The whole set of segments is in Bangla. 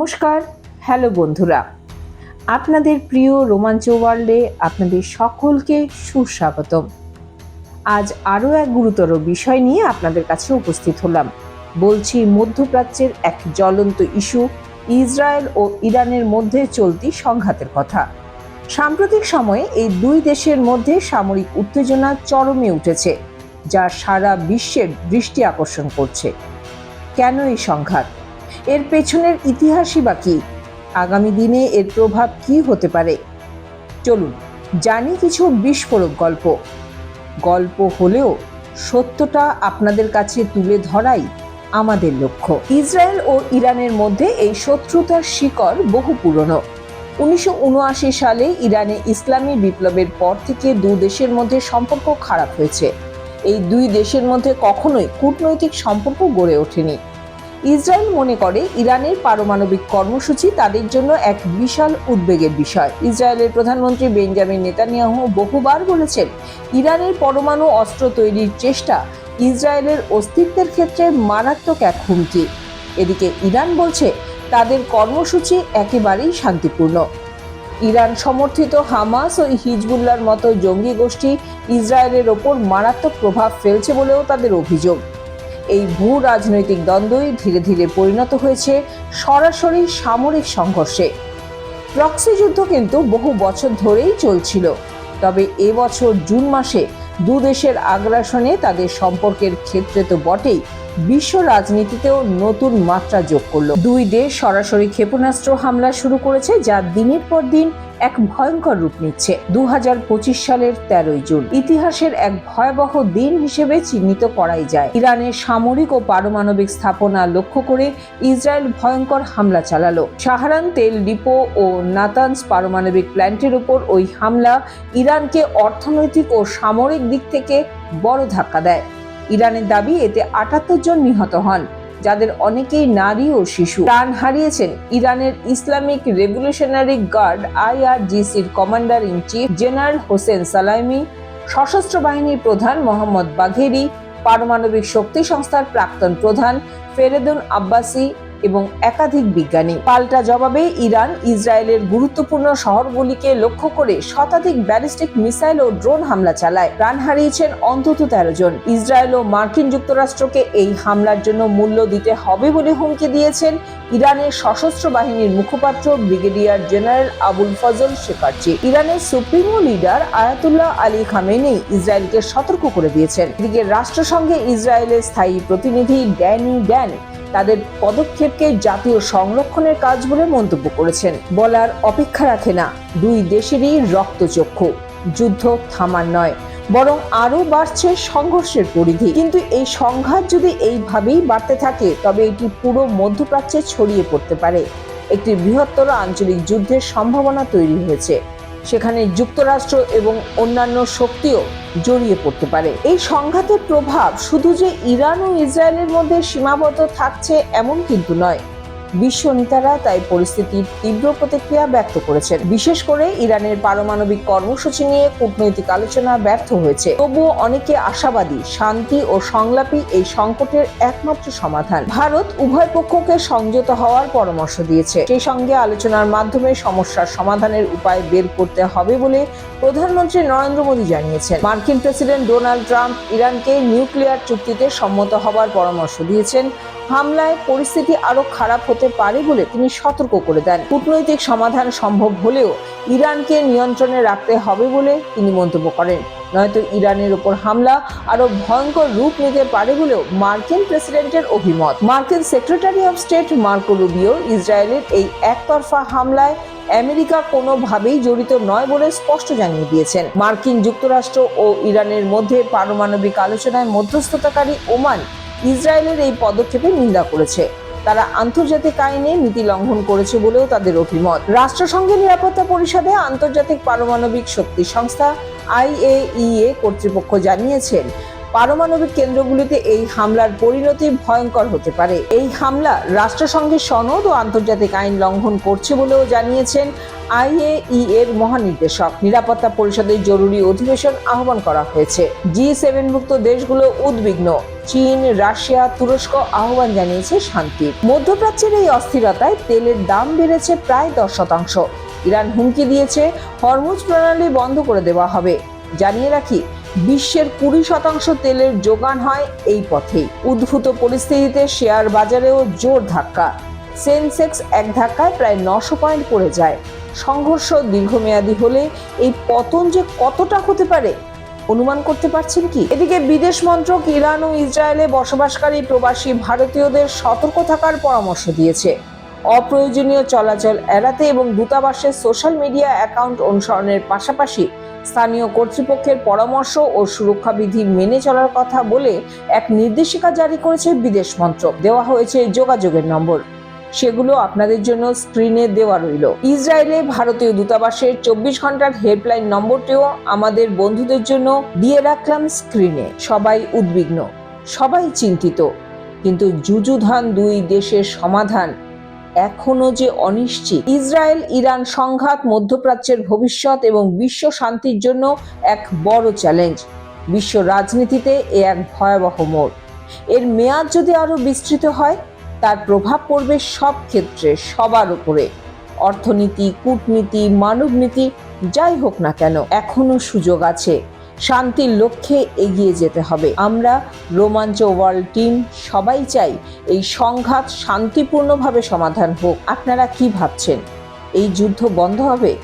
নমস্কার, হ্যালো বন্ধুরা। আপনাদের প্রিয় রোমাঞ্চ ওয়ার্ল্ডে আপনাদের সকলকে সুস্বাগতম। আজ আরও এক গুরুতর বিষয় নিয়ে আপনাদের কাছে উপস্থিত হলাম। বলছি, মধ্যপ্রাচ্যের এক জ্বলন্ত ইস্যু ইসরায়েল ও ইরানের মধ্যে চলতি সংঘাতের কথা। সাম্প্রতিক সময়ে এই দুই দেশের মধ্যে সামরিক উত্তেজনা চরমে উঠেছে, যা সারা বিশ্বের দৃষ্টি আকর্ষণ করছে। কেন এই সংঘাত? এর পেছনের ইতিহাসই বা কি? আগামী দিনে এর প্রভাব কি হতে পারে? চলুন জানি কিছু বিস্ফোরক গল্প। গল্প হলেও সত্যটা আপনাদের কাছে তুলে ধরাই আমাদের লক্ষ্য। ইসরায়েল ও ইরানের মধ্যে এই শত্রুতার শিকড় বহু পুরনো। উনিশশো উনআশি সালে ইরানে ইসলামী বিপ্লবের পর থেকে দু দেশের মধ্যে সম্পর্ক খারাপ হয়েছে। এই দুই দেশের মধ্যে কখনোই কূটনৈতিক সম্পর্ক গড়ে ওঠেনি। ইসরায়েল মনে করে ইরানের পারমাণবিক কর্মসূচি তাদের জন্য এক বিশাল উদ্বেগের বিষয়। ইসরায়েলের প্রধানমন্ত্রী বেঞ্জামিন নেতানিয়াহু বহুবার বলেছেন, ইরানের পরমাণু অস্ত্র তৈরির চেষ্টা ইসরায়েলের অস্তিত্বের ক্ষেত্রে মারাত্মক এক হুমকি। এদিকে ইরান বলছে, তাদের কর্মসূচি একেবারেই শান্তিপূর্ণ। ইরান সমর্থিত হামাস ও হিজবুল্লার মতো জঙ্গি গোষ্ঠী ইসরায়েলের ওপর মারাত্মক প্রভাব ফেলছে বলেও তাদের অভিযোগ। এই ভূ রাজনৈতিক দ্বন্দ্বই ধীরে ধীরে পরিণত হয়েছে সরাসরি সামরিক সংঘর্ষে। প্রক্সি যুদ্ধ কিন্তু বহু বছর ধরেই চলছিল। তবে এবছর জুন মাসে দু দেশের আগ্রাসনে তাদের সম্পর্কের ক্ষেত্রে তো বটেই বিশ্ব রাজনীতিতেও নতুন মাত্রা যোগ করল। দুই দেশ সরাসরি ক্ষেপণাস্ত্র হামলা শুরু করেছে, যা দিনের পর দিন এক ভয়ঙ্কর রূপ নিচ্ছে। দু হাজার পঁচিশ সালের তেরোই জুন, ইতিহাসের এক ভয়াবহ দিন হিসেবে চিহ্নিত করাই যায়। ইরানের সামরিক ও পারমাণবিক স্থাপনা লক্ষ্য করে ইসরায়েল ভয়ঙ্কর হামলা চালালো। সাহারান, তেল ডিপো ও নাতানস পারমাণবিক প্ল্যান্টের উপর ওই হামলা ইরানকে অর্থনৈতিক ও সামরিক দিক থেকে বড় ধাক্কা দেয়। ইরানের দাবি, এতে আটাত্তর জন নিহত হন, যাদের অনেকেই নারী ও শিশু। প্রাণ হারিয়েছেন ইরানের Islamic revolutionary guard আইআরজিসির commander in chief general Hossein Salami, সশস্ত্র বাহিনীর প্রধান মোহাম্মদ বাঘেরি পারমাণবিক শক্তি সংস্থার প্রাক্তন প্রধান ফেরেদুন আব্বাসি এবং একাধিক বিজ্ঞানী। পাল্টা জবাবে ইরান ইসরায়েলের গুরুত্বপূর্ণ শহরগুলিকে লক্ষ্য করে শতাধিক ব্যালিস্টিক মিসাইল ও ড্রোন হামলা চালায়। প্রাণ হারিয়েছেন অন্তত তেরো জন। ইসরায়েল ও মার্কিন যুক্তরাষ্ট্রকে এই হামলার জন্য মূল্য দিতে হবে বলে হুমকি দিয়েছেন ইরানের সশস্ত্র বাহিনীর মুখপাত্র brigadier general Abul Fazl Shekarchi ইরানের supremo leader Ayatollah Ali Khamenei ইসরায়েলকে সতর্ক করে দিয়েছেন। এদিকে রাষ্ট্রসংঘে ইসরায়েলের স্থায়ী প্রতিনিধি ড্যানি ড্যান তাদের পদক্ষেপকে জাতীয় সংরক্ষণের কাজ বলে মন্তব্য করেছেন। বলার অপেক্ষা রাখে না, দুই দেশেরই রক্তচক্ষু। যুদ্ধ থামার নয়, বরং আরও বাড়ছে সংঘর্ষের পরিধি। কিন্তু এই সংঘাত যদি এইভাবেই বাড়তে থাকে, তবে এটি পুরো মধ্যপ্রাচ্যে ছড়িয়ে পড়তে পারে। একটি বৃহত্তর আঞ্চলিক যুদ্ধের সম্ভাবনা তৈরি হয়েছে। সেখানে যুক্তরাষ্ট্র এবং অন্যান্য শক্তিও জড়িয়ে পড়তে পারে। এই সংঘাতের প্রভাব শুধু যে ইরান ও ইসরায়েলের মধ্যে সীমাবদ্ধ থাকছে এমন কিন্তু নয়। বিশ্ব নেতারা তাই পরিস্থিতির তীব্র প্রতিক্রিয়া ব্যক্ত করেছেন। বিশেষ করে ইরানের পারমাণবিক কর্মসূচি নিয়ে কূটনৈতিক আলোচনা ব্যর্থ হয়েছে। তবুও অনেকে আশাবাদী, শান্তি ও সংলাপই এই সংকটের একমাত্র সমাধান। ভারত উভয় পক্ষকে সংযত হওয়ার পরামর্শ দিয়েছে। সেই সঙ্গে আলোচনার মাধ্যমে সমস্যার সমাধানের উপায় বের করতে হবে বলে প্রধানমন্ত্রী নরেন্দ্র মোদী জানিয়েছেন। মার্কিন প্রেসিডেন্ট ডোনাল্ড ট্রাম্প ইরানকে নিউক্লিয়ার চুক্তিতে সম্মত হবার পরামর্শ দিয়েছেন। হামলায় পরিস্থিতি আরও খারাপ হতে পারে বলে তিনি সতর্ক করে দেন। কূটনৈতিক সমাধান সম্ভব হলেও ইরানকে নিয়ন্ত্রণে রাখতে হবে বলে তিনি মন্তব্য করেন। নয়তো ইরানের ওপর হামলা আরও ভয়ঙ্কর রূপ নিতে পারে বলেও মার্কিন প্রেসিডেন্টের অভিমত। মার্কিন secretary of state Marco Rubio ইসরায়েলের এই একতরফা হামলায় আমেরিকা কোনোভাবেই জড়িত নয় বলে স্পষ্ট জানিয়ে দিয়েছেন। মার্কিন যুক্তরাষ্ট্র ও ইরানের মধ্যে পারমাণবিক আলোচনায় মধ্যস্থতাকারী ওমান ইসরায়েলের এই পদক্ষেপের নিন্দা করেছে। তারা আন্তর্জাতিক আইনে নীতি লঙ্ঘন করেছে বলেও তাদের অভিমত। রাষ্ট্রসংঘের নিরাপত্তা পরিষদে আন্তর্জাতিক পারমাণবিক শক্তি সংস্থা আইএইএ কর্তৃপক্ষ জানিয়েছেন পারমাণবিক কেন্দ্রগুলিতে এই হামলার পরিণতি ভয়ঙ্কর হতে পারে। এই হামলা রাষ্ট্রসংঘের সনদ ও আন্তর্জাতিক আইন লঙ্ঘন করছে বলেও জানিয়েছেন আইএই এর মহানির্দেশক। নিরাপত্তা পরিষদের জরুরি অধিবেশন আহ্বান করা হয়েছে। জি সেভেনভুক্ত দেশগুলো উদ্বিগ্ন। চীন, রাশিয়া, তুরস্ক আহ্বান জানিয়েছে শান্তির মধ্যপ্রাচ্যের এই অস্থিরতায় তেলের দাম বেড়েছে প্রায় দশ শতাংশ। ইরান হুমকি দিয়েছে, হরমুজ প্রণালী বন্ধ করে দেওয়া হবে। জানিয়ে রাখি বিশ্বের কুড়ি শতাংশ তেলের যোগান হয় এই পথে উদ্ভূত পরিস্থিতিতে শেয়ার বাজারেও জোর ধাক্কা। সেনসেক্স এক ধাক্কায় প্রায় নশো পয়েন্ট পড়ে যায়। সংঘর্ষ দীর্ঘমেয়াদী হলে এই পতন যে কতটা হতে পারে, অনুমান করতে পারছেন কি? এদিকে বিদেশ মন্ত্রক ইরান ও ইসরায়েলে বসবাসকারী প্রবাসী ভারতীয়দের সতর্ক থাকার পরামর্শ দিয়েছে। অপ্রয়োজনীয় চলাচল এড়াতে এবং দূতাবাসের সোশ্যাল মিডিয়া অ্যাকাউন্ট অনুসরণের পাশাপাশি স্থানীয় কর্তৃপক্ষের পরামর্শ ও সুরক্ষা বিধি মেনে চলার কথা বলে এক নির্দেশিকা জারি করেছে বিদেশ মন্ত্রক। দেওয়া হয়েছে যোগাযোগের নম্বর। সেগুলো আপনাদের জন্য স্ক্রিনে দেওয়া রইল। ইসরায়েলে ভারতীয় দূতাবাসের চব্বিশ ঘণ্টার হেল্পলাইন নম্বরটিও আমাদের বন্ধুদের জন্য দিয়ে রাখলাম স্ক্রিনে। সবাই উদ্বিগ্ন, সবাই চিন্তিত, কিন্তু যুযুধান দুই দেশের সমাধান এখনও যে অনিশ্চিত। ইসরায়েল ইরান সংঘাত মধ্যপ্রাচ্যের ভবিষ্যৎ এবং বিশ্ব শান্তির জন্য এক বড় চ্যালেঞ্জ। বিশ্ব রাজনীতিতে এ এক ভয়াবহ মোড়। এর মেয়াদ যদি আরও বিস্তৃত হয়, তার প্রভাব পড়বে সব ক্ষেত্রে সবার উপরে। অর্থনীতি, কূটনীতি, মানবনীতি, যাই হোক না কেন, এখনও সুযোগ আছে। শান্তির লক্ষ্যে এগিয়ে যেতে হবে। আমরা রোমাঞ্চ ওয়ার্ল্ড টিম সবাই চাই এই সংঘাত শান্তিপূর্ণভাবে সমাধান হোক। আপনারা কি ভাবছেন? এই যুদ্ধ বন্ধ হবে?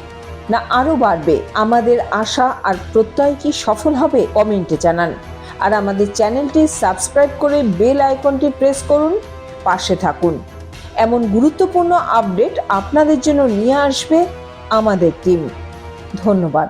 না আরও বাড়বে? আমাদের আশা আর প্রত্যয় কি সফল হবে? কমেন্টে জানান। আর আমাদের চ্যানেলটি সাবস্ক্রাইব করে বেল আইকনটি প্রেস করুন। পাশে থাকুন। এমন গুরুত্বপূর্ণ আপডেট আপনাদের জন্য নিয়ে আসবে আমাদের টিম। ধন্যবাদ।